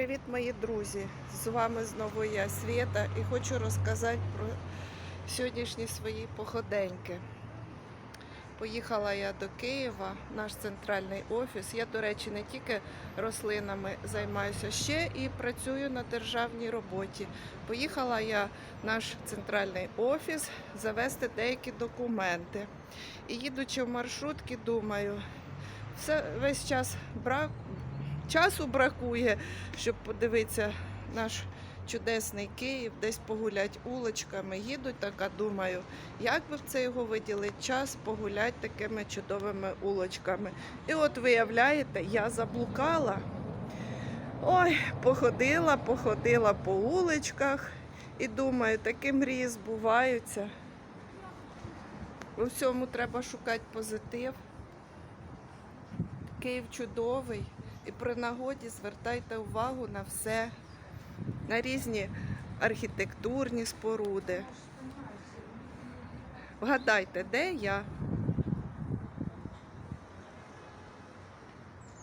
привіт, мої друзі! З вами знову я Свєта і хочу розказати про сьогоднішні свої походеньки. Поїхала я до Києва, наш центральний офіс. Я, до речі, не тільки рослинами займаюся, ще і працюю на державній роботі. Поїхала я в наш центральний офіс завести деякі документи. І їдучи в маршрутки, думаю, все весь час брак, часу бракує, щоб подивитися наш чудесний Київ, десь погулять улочками. Їду така, думаю, як би в це його виділити час погулять такими чудовими улочками. І от виявляєте, я заблукала. Ой, походила, походила по уличках і думаю, такі мрії збуваються. У всьому треба шукати позитив. Київ чудовий. І при нагоді звертайте увагу на все, на різні архітектурні споруди. Вгадайте, де я?